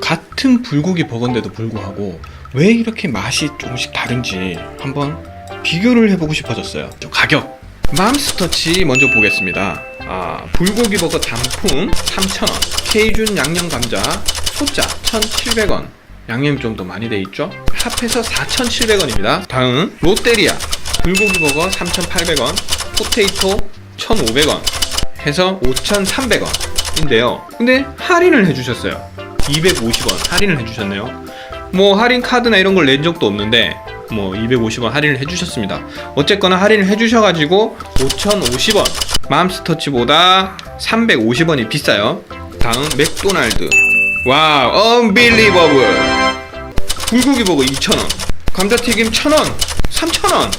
같은 불고기 버거인데도 불구하고 왜 이렇게 맛이 조금씩 다른지 한번 비교를 해보고 싶어졌어요. 저 가격 맘스터치 먼저 보겠습니다. 아 불고기 버거 단품 3,000원, 케이준 양념 감자 소자 1,700원. 양념이 좀 더 많이 돼 있죠? 합해서 4,700원입니다. 다음 롯데리아 불고기 버거 3,800원, 포테이토 1,500원 해서 5,300원인데요. 근데 할인을 해주셨어요. 250원 할인을 해주셨네요. 뭐 할인 카드나 이런 걸 낸 적도 없는데 뭐 250원 할인을 해주셨습니다. 어쨌거나 할인을 해주셔가지고 5,050원. 맘스터치보다 350원이 비싸요. 다음 맥도날드. 와, 언빌리버블. 불고기 버거 2,000원. 감자튀김 1,000원. 3,000원.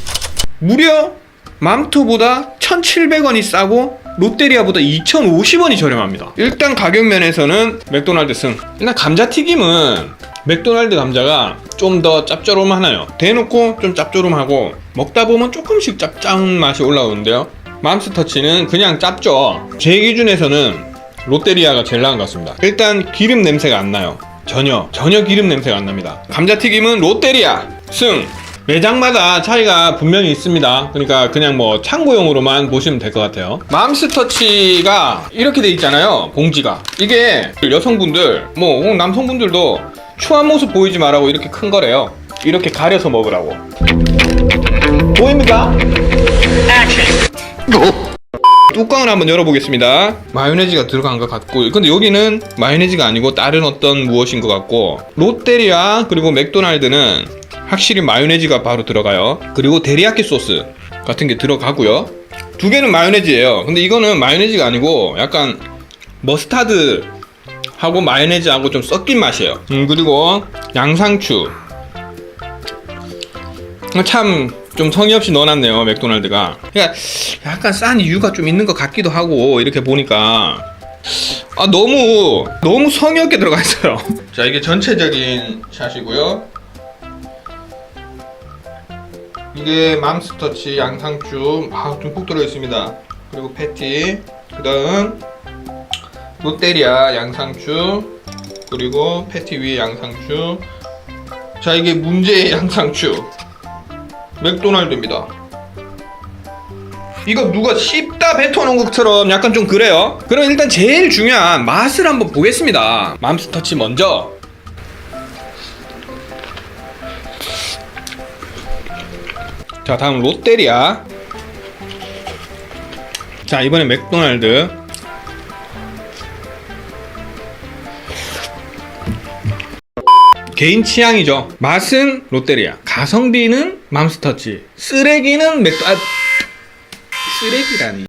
무려 맘토보다 1,700원이 싸고 롯데리아보다 2,050원이 저렴합니다. 일단 가격 면에서는 맥도날드 승. 일단 감자튀김은 맥도날드 감자가 좀 더 짭조름하나요. 대놓고 좀 짭조름하고 먹다 보면 조금씩 짭짤한 맛이 올라오는데요. 맘스터치는 그냥 짭죠. 제 기준에서는 롯데리아가 제일 나은 것 같습니다. 일단 기름 냄새가 안 나요. 전혀 전혀 기름 냄새가 안 납니다. 감자튀김은 롯데리아 승. 매장마다 차이가 분명히 있습니다. 그러니까 그냥 뭐 참고용으로만 보시면 될 것 같아요. 맘스터치가 이렇게 돼 있잖아요. 봉지가. 이게 여성분들, 뭐 혹은 남성분들도 추한 모습 보이지 말라고 이렇게 큰 거래요. 이렇게 가려서 먹으라고. 보입니까? 뚜껑을 한번 열어보겠습니다. 마요네즈가 들어간 것 같고, 근데 여기는 마요네즈가 아니고 다른 어떤 무엇인 것 같고, 롯데리아 그리고 맥도날드는 확실히 마요네즈가 바로 들어가요. 그리고 데리야끼 소스 같은 게 들어가고요. 두 개는 마요네즈예요. 근데 이거는 마요네즈가 아니고 약간 머스타드 하고 마요네즈하고 좀 섞인 맛이에요. 음, 그리고 양상추. 참 좀 성의 없이 넣어놨네요 맥도날드가. 그러니까 약간 싼 이유가 좀 있는 것 같기도 하고 이렇게 보니까 아 너무 너무 성의 없게 들어가 있어요. 자 이게 전체적인 샷이고요. 이게 맘스터치 양상추 아 듬뿍 들어 있습니다. 그리고 패티 그 다음 롯데리아 양상추 그리고 패티 위에 양상추. 자 이게 문제의 양상추. 맥도날드입니다. 이거 누가 씹다 뱉어놓은 것처럼 약간 좀 그래요? 그럼 일단 제일 중요한 맛을 한번 보겠습니다. 맘스터치 먼저 자 다음 롯데리아 자 이번에 맥도날드 개인 취향이죠. 맛은 롯데리아, 가성비는 맘스터치, 쓰레기는 맥도 아 쓰레기라니.